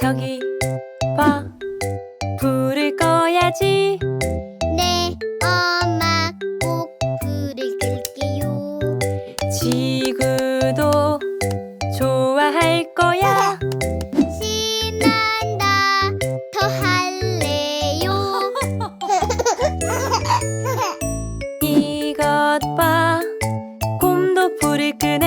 저기 봐 불을 꺼야지 곰도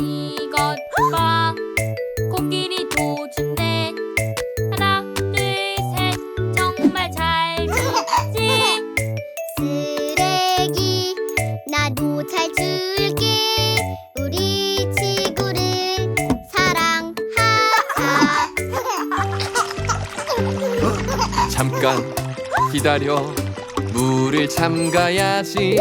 이것 봐 코끼리 도 준대 하나 둘 셋. 정말 잘 줍지? 쓰레기 나도 잘 줄게. 우리 지구를 사랑하자. 잠깐 기다려. 물을 잠가야지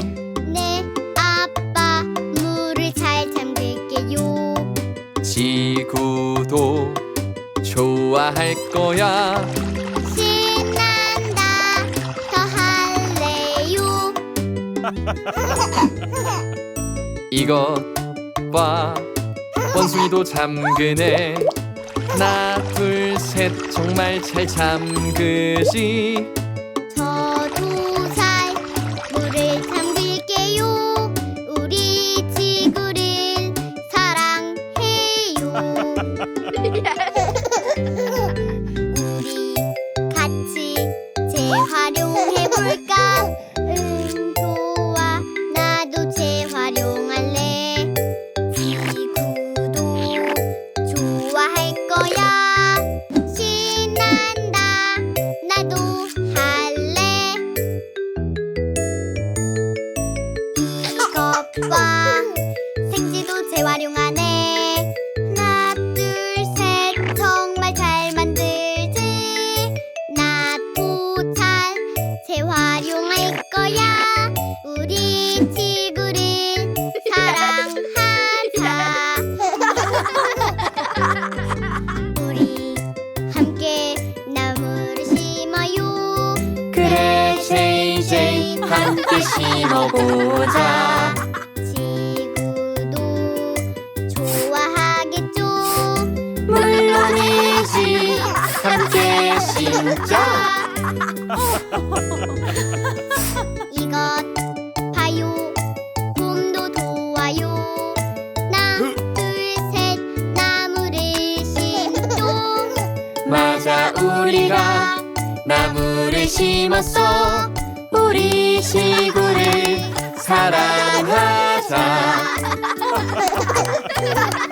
좋아할 거야. 신난다. 더 할래요? 이것 봐. 원숭이도 잠그네. 하나 둘 셋. 정말 잘 잠그지 함께 심어보자. 지구도 좋아하겠죠? 물론이지. 함께 심자. 이것 봐요. 곰도 도와요. 하나 둘 셋 나무를 심죠. 맞아 우리가 나무를 심었어. 우리 지구를 사랑하자